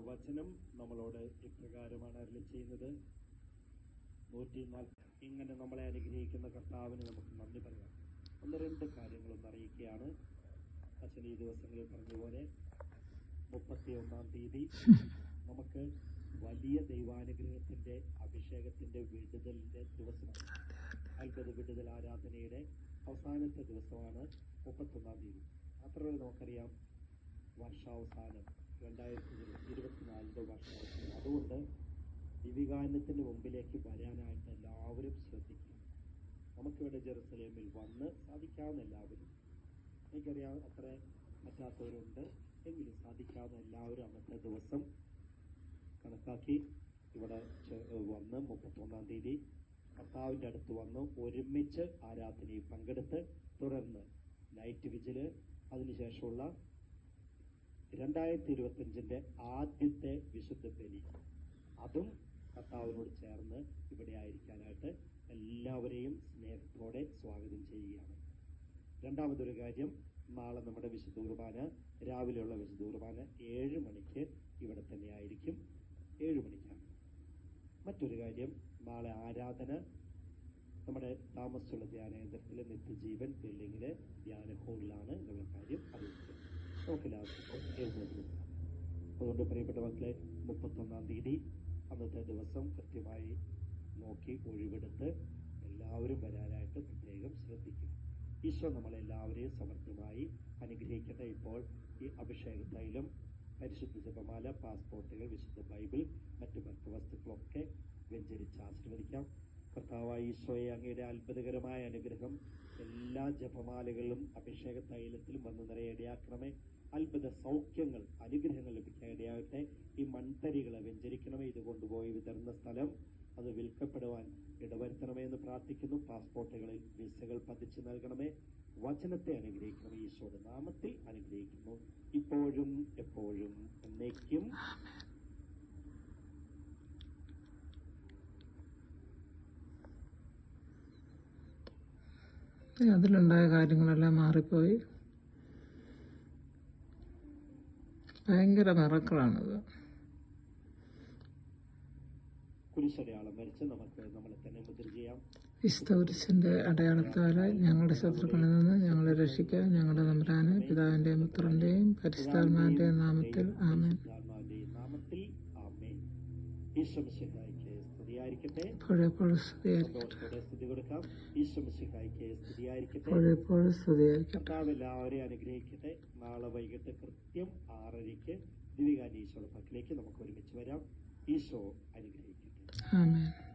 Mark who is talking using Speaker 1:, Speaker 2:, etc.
Speaker 1: വചനം നമ്മളോട് ഇപ്രകാരമാണ് അരളി ചെയ്യുന്നത്. നൂറ്റി ഇങ്ങനെ നമ്മളെ അനുഗ്രഹിക്കുന്ന കർത്താവിന് നമുക്ക് നന്ദി പറയാം. ഒന്ന് രണ്ട് കാര്യങ്ങളൊന്ന് അറിയിക്കുകയാണ്. അച്ഛൻ ഈ ദിവസങ്ങളിൽ പറഞ്ഞതുപോലെ മുപ്പത്തി ഒന്നാം തീയതി നമുക്ക് വലിയ ദൈവാനുഗ്രഹത്തിന്റെ അഭിഷേകത്തിന്റെ വിടുതലിന്റെ ദിവസമാണ്. അത്ഭുത വിടുതൽ ആരാധനയുടെ അവസാനത്തെ ദിവസമാണ് മുപ്പത്തൊന്നാം തീയതി. മാത്രമല്ല നമുക്കറിയാം വർഷാവസാനം. രണ്ടായിരത്തി ഇരുപത്തിനാലിന്റെ വർഷാവസാനം അതുകൊണ്ട് ദിവികാനത്തിന് മുമ്പിലേക്ക് വരാനായിട്ട് എല്ലാവരും ശ്രദ്ധിക്കുക നമുക്കിവിടെ ജെറുസലേമിൽ വന്ന് സാധിക്കാവുന്ന എല്ലാവരും. എനിക്കറിയാം അത്ര പറ്റാത്തവരുണ്ട്. എങ്കിലും സാധിക്കാവുന്ന എല്ലാവരും അന്നത്തെ ദിവസം കണക്കാക്കി ഇവിടെ വന്ന് വന്ന് മുപ്പത്തൊന്നാം തീയതി കർത്താവിന്റെ അടുത്ത് വന്ന് ഒരുമിച്ച് ആരാധനയിൽ പങ്കെടുത്ത് തുടർന്ന് നൈറ്റ് വിജിൽ അതിനുശേഷമുള്ള രണ്ടായിരത്തി ഇരുപത്തിയഞ്ചിന്റെ ആദ്യത്തെ വിശുദ്ധ ബലി. അതും കർത്താവിനോട് ചേർന്ന് ഇവിടെ ആയിരിക്കാനായിട്ട് എല്ലാവരെയും സ്നേഹത്തോടെ സ്വാഗതം ചെയ്യുകയാണ്. രണ്ടാമതൊരു കാര്യം നാളെ നമ്മുടെ വിശുദ്ധ കുർബാന രാവിലെയുള്ള വിശുദ്ധ കുർബാന ഏഴ് മണിക്ക് ഇവിടെ തന്നെ ആയിരിക്കും. ഏഴ് മണിക്കാണ്. മറ്റൊരു കാര്യം നാളെ ആരാധന നമ്മുടെ താമസമുള്ള ധ്യാനകേന്ദ്രത്തിലെ നിത്യജീവൻ ബിൽഡിങ്ങിലെ ധ്യാന ഹോളിലാണ് എന്നുള്ള കാര്യം അറിയിക്കുന്നത് എഴുന്നേറ്റ് നിൽക്കാം. അതുകൊണ്ട് പ്രിയപ്പെട്ട മക്കളെ മുപ്പത്തൊന്നാം തീയതി അന്നത്തെ ദിവസം കൃത്യമായി നോക്കി ഒഴിവെടുത്ത് എല്ലാവരും വരാനായിട്ട് പ്രത്യേകം ശ്രദ്ധിക്കുക. ഈശോ നമ്മളെല്ലാവരെയും സമർത്ഥമായി അനുഗ്രഹിക്കട്ടെ. ഇപ്പോൾ ഈ അഭിഷേകത്തൈലം പരിശുദ്ധ ജപമാല പാസ്പോർട്ടുകൾ വിശുദ്ധ ബൈബിൾ മറ്റു ഭക്തവസ്തുക്കളൊക്കെ വ്യഞ്ചരിച്ച് ആശീർവദിക്കാം. കർത്താവായ ഈശോയെ അങ്ങയുടെ അത്ഭുതകരമായ അനുഗ്രഹം എല്ലാ ജപമാലകളിലും അഭിഷേക തൈലത്തിലും വന്നു നിറയിടയാക്കണമേ അത്ഭുത സൗഖ്യങ്ങൾ അനുഗ്രഹങ്ങൾ ലഭിക്കാൻ ഇടയാകട്ടെ. ഈ മൺതരികളെ വ്യഞ്ചരിക്കണമേ ഇത് കൊണ്ടുപോയി വിതരുന്ന സ്ഥലം അത് വിൽക്കപ്പെടുവാൻ ഇടവരുത്തണമേ എന്ന് പ്രാർത്ഥിക്കുന്നു. പാസ്പോർട്ടുകളിൽ വിസകൾ പതിച്ചു നൽകണമേ. വചനത്തെ അനുഗ്രഹിക്കണമേ. ഈശോയുടെ നാമത്തിൽ അനുഗ്രഹിക്കുന്നു. ഇപ്പോഴും എപ്പോഴും എന്നേക്കും.
Speaker 2: അതിലുണ്ടായ കാര്യങ്ങളെല്ലാം മാറിപ്പോയി. ഭയങ്കര മിറക്കളാണത് വിസ്തൗരിശന്റെ അടയാളത്താൽ ഞങ്ങളുടെ ശത്രുക്കളിൽ നിന്ന് ഞങ്ങളെ രക്ഷിക്കാൻ ഞങ്ങളുടെ നമ്പരാന് പിതാവിന്റെയും പുത്രന്റെയും പരിശുദ്ധാത്മാവിന്റെയും നാമത്തിൽ. ആമേൻ.
Speaker 1: സ്തുതിയായിരിക്കട്ടെ. സ്തുതിയായിരിക്കട്ടെ. എല്ലാവരെയും അനുഗ്രഹിക്കട്ടെ. നാളെ വൈകിട്ട് കൃത്യം ആറരയ്ക്ക് ദിവികാരി ഈശോയുടെ പക്കലേക്ക് നമുക്ക് ഒരുമിച്ച് വരാം. ഈശോ അനുഗ്രഹിക്കട്ടെ.
Speaker 2: ആമേൻ.